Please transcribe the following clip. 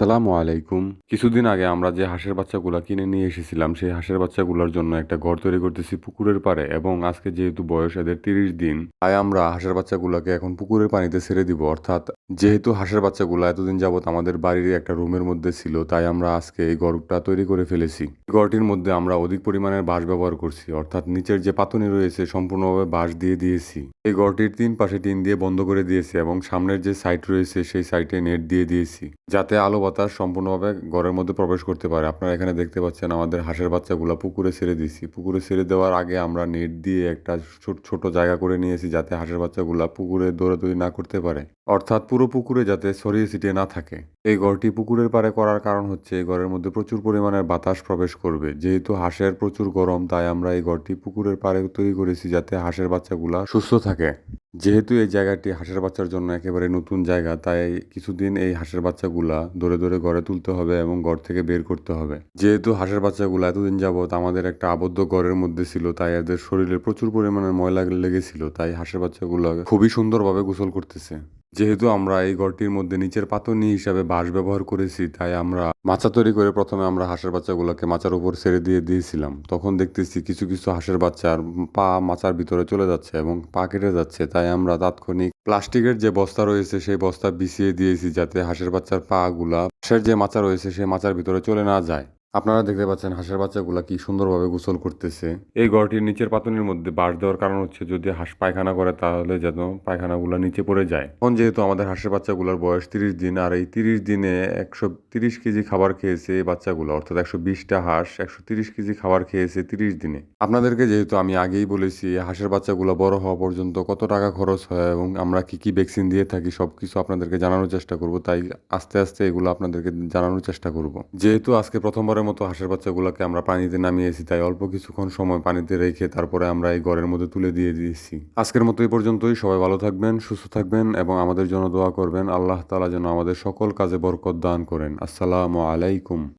আসসালামু আলাইকুম। কিছুদিন আগে আমরা যে হাঁসের বাচ্চাগুলা কিনে নিয়ে এসেছিলাম, সেই হাঁসের বাচ্চাগুলোর জন্য একটা ঘর তৈরি করতেছি পুকুরের পাড়ে এবং আজকে যেহেতু বয়স এদের তিরিশ দিন, তাই আমরা হাঁসের বাচ্চাগুলোকে এখন পুকুরের পানিতে ছেড়ে দিব। অর্থাৎ যেহেতু হাঁসের বাচ্চাগুলো এতদিন যাবত আমাদের বাড়ির একটা রুমের মধ্যে ছিল, তাই আমরা আজকে এই ঘরটা তৈরি করে ফেলেছি। ঘরটির মধ্যে আমরা অধিক পরিমাণের বাঁশ ব্যবহার করছি, অর্থাৎ নিচের যে পাতনি রয়েছে সম্পূর্ণভাবে বাঁশ দিয়ে দিয়েছি। এই ঘরটির তিন পাশে টিন দিয়ে বন্ধ করে দিয়েছি এবং সামনের যে সাইড রয়েছে, সেই সাইডে নেট দিয়ে দিয়েছি, যাতে আলো বাতাস সম্পূর্ণভাবে ঘরের মধ্যে প্রবেশ করতে পারে। আপনারা এখানে দেখতে পাচ্ছেন আমাদের হাঁসের বাচ্চাগুলো পুকুরে ছেড়ে দিয়েছি। পুকুরে ছেড়ে দেওয়ার আগে আমরা নেট দিয়ে একটা ছোট ছোট জায়গা করে নিয়েছি যাতে হাঁসের বাচ্চাগুলো পুকুরে দৌড়াদৌড়ি না করতে পারে। অর্থাৎ পুরো পুকুরে যাতে ছড়িয়ে ছিটিয়ে না থাকে। এই ঘরটি পুকুরের পাড়ে করার কারণ হচ্ছে এই ঘরের মধ্যে প্রচুর পরিমাণের বাতাস প্রবেশ করবে। যেহেতু হাঁসের প্রচুর গরম, তাই আমরা এই ঘরটি পুকুরের পাড়ে তৈরি করেছি যাতে হাঁসের বাচ্চাগুলা সুস্থ থাকে। যেহেতু এই জায়গাটি হাঁসের বাচ্চার জন্য একেবারে নতুন জায়গা, তাই কিছুদিন এই হাঁসের বাচ্চাগুলা ধরে ধরে গড়ে তুলতে হবে এবং ঘর থেকে বের করতে হবে। যেহেতু হাঁসের বাচ্চাগুলো এতদিন যাবৎ আমাদের একটা আবদ্ধ ঘরের মধ্যে ছিল, তাই এদের শরীরে প্রচুর পরিমাণে ময়লা লেগেছিল, তাই হাঁসের বাচ্চাগুলো খুবই সুন্দরভাবে গোসল করতেছে। যেহেতু আমরা এই ঘরটির মধ্যে নিচের পাতনি হিসাবে বাঁশ ব্যবহার করেছি, তাই আমরা মাচা তৈরি করে প্রথমে আমরা হাঁসের বাচ্চাগুলোকে মাচার উপর ছেড়ে দিয়ে দিয়েছিলাম। তখন দেখতেছি কিছু কিছু হাঁসের বাচ্চার পা মাচার ভিতরে চলে যাচ্ছে এবং পা কেটে যাচ্ছে। তাই আমরা তাৎক্ষণিক প্লাস্টিকের যে বস্তা রয়েছে, সেই বস্তা বিছিয়ে দিয়েছি যাতে হাঁসের বাচ্চার পা গুলা হাঁসের যে মাচা রয়েছে, সেই মাচার ভিতরে চলে না যায়। আপনারা দেখতে পাচ্ছেন হাঁসের বাচ্চাগুলা কি সুন্দরভাবে গোসল করতেছে। এই ঘরটির নিচের পাতনির মধ্যে বাঁশ দেওয়ার কারণ হচ্ছে যদি হাঁস পায়খানা করে তাহলে যেন পায়খানাগুলো নিচে পড়ে যায়। এখন যেহেতু আমাদের হাঁসের বাচ্চাগুলোর বয়স তিরিশ দিন, আর এই তিরিশ দিনে একশো তিরিশ কেজি খাবার খেয়েছে এই বাচ্চাগুলো, অর্থাৎ একশো বিশটা হাঁস একশো তিরিশ কেজি খাবার খেয়েছে তিরিশ দিনে। আপনাদেরকে যেহেতু আমি আগেই বলেছি, হাঁসের বাচ্চাগুলো বড় হওয়া পর্যন্ত কত টাকা খরচ হয় এবং আমরা কি কি ভ্যাকসিন দিয়ে থাকি সব কিছু আপনাদেরকে জানানোর চেষ্টা করব, তাই আস্তে আস্তে এগুলো আপনাদেরকে জানানোর চেষ্টা করব। যেহেতু আজকে প্রথমবারের মতো হাঁসের বাচ্চাগুলোকে আমরা পানিতে নামিয়েছি তাই অল্প কিছুক্ষণ সময় পানিতে রেখে তারপরে আমরা এই ঘরের মধ্যে তুলে দিয়ে দিয়েছি। আজকের মতো এই পর্যন্তই, সবাই ভালো থাকবেন, সুস্থ থাকবেন এবং আমাদের জন্য দোয়া করবেন। আল্লাহ তালা যেন আমাদের সকল কাজে বরকত দান করেন। আসসালামু আলাইকুম।